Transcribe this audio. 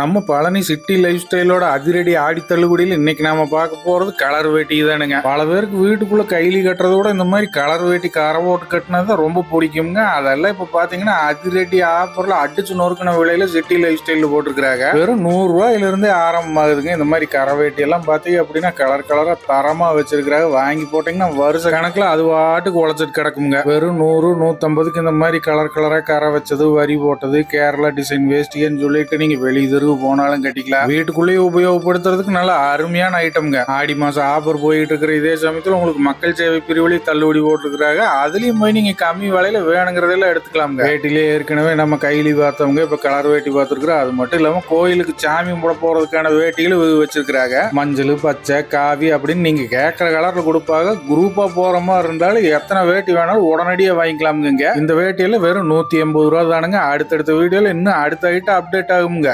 நம்ம Palani city life ஸ்டைலோட அதிரடி ஆடி தள்ளுபடியில் இன்னைக்கு நாம பார்க்க போறது கலர் வேட்டி தானுங்க. பல பேருக்கு வீட்டுக்குள்ள கைலி கட்டுறத விட இந்த மாதிரி கலர் வேட்டி கரை போட்டு கட்டினது தான் ரொம்ப பிடிக்குங்க. அதெல்லாம் இப்ப பாத்தீங்கன்னா அதிரடி ஆஃபர்ல அடிச்சு நொறுக்கின விலையில சிட்டி லைஃப் ஸ்டைல போட்டிருக்காங்க வெறும் நூறு ரூபாயில இருந்தே ஆரம்பமாகுதுங்க இந்த மாதிரி கரவேட்டி எல்லாம் பாத்தீங்க அப்படின்னா கலர் கலரா தரமா வச்சிருக்காங்க வாங்கி போட்டீங்கன்னா வருஷ கணக்குல அது வாட்டுக்கு உழைச்சிட்டு கிடக்குங்க. வெறும் நூறு நூத்தம்பதுக்கு இந்த மாதிரி கலர் கலரா கரை வச்சது வரி போட்டது கேரளா டிசைன் வேஸ்டின்னு சொல்லிட்டு நீங்க வெளியே தெருவு போனாலும் கட்டிக்கலாம். வீட்டுக்குள்ளேயே உபயோகப்படுத்துறதுக்கு நல்ல அருமையான ஐட்டம்ங்க ஆடி மாசம் ஆஃபர் போயிட்டு இருக்கிற இதே சமயத்தில் உங்களுக்கு மக்கள் சேவை பிரிவுலையும் தள்ளுபடி போட்டிருக்கிறாங்க. அதுலயும் போய் நீங்க கம்மி விலையில வேணுங்கிறதெல்லாம் எடுத்துக்கலாம்ங்க. வேட்டிலே ஏற்கனவே நம்ம கைலி பார்த்தவங்க இப்ப கலர் வேட்டி பார்த்துருக்குறோம். அது மட்டும் இல்லாம கோயிலுக்கு சாமி போட போறதுக்கான வேட்டிகளும் வச்சிருக்கிறாங்க. மஞ்சள் பச்சை காவி அப்படின்னு நீங்க கேட்கற கலர்ல கொடுப்பாங்க. குரூப்பா போற மாதிரி இருந்தாலும் எத்தனை வேட்டி வேணாலும் உடனடியே வாங்கிக்கலாமுங்க இந்த வேட்டியெல்லாம் வெறும் நூத்தி எண்பது ரூபா தானுங்க. அடுத்தடுத்த வீடியோல இன்னும் அடுத்த ஐட்டம் அப்டேட் ஆகுங்க